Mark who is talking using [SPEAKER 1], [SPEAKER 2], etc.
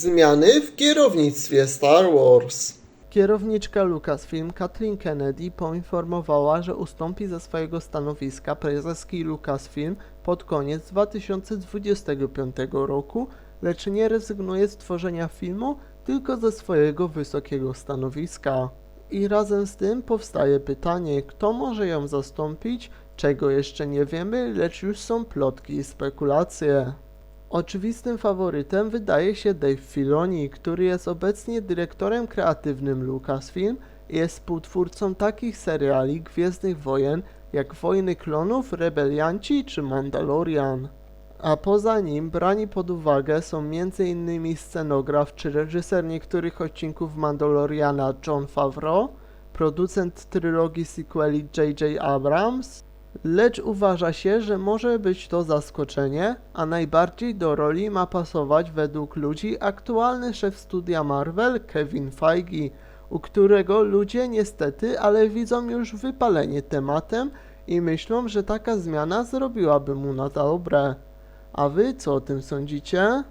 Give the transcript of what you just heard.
[SPEAKER 1] Zmiany w kierownictwie Star Wars.
[SPEAKER 2] Kierowniczka Lucasfilm Kathleen Kennedy poinformowała, że ustąpi ze swojego stanowiska prezeski Lucasfilm pod koniec 2025 roku, lecz nie rezygnuje z tworzenia filmu tylko ze swojego wysokiego stanowiska. I razem z tym powstaje pytanie, kto może ją zastąpić, czego jeszcze nie wiemy, lecz już są plotki i spekulacje. Oczywistym faworytem wydaje się Dave Filoni, który jest obecnie dyrektorem kreatywnym Lucasfilm i jest współtwórcą takich seriali Gwiezdnych Wojen jak Wojny Klonów, Rebelianci czy Mandalorian. A poza nim brani pod uwagę są m.in. scenograf czy reżyser niektórych odcinków Mandaloriana John Favreau, producent trylogii sequeli J.J. Abrams, lecz uważa się, że może być to zaskoczenie, a najbardziej do roli ma pasować według ludzi aktualny szef studia Marvel Kevin Feige, u którego ludzie niestety, ale widzą już wypalenie tematem i myślą, że taka zmiana zrobiłaby mu na dobre. A wy co o tym sądzicie?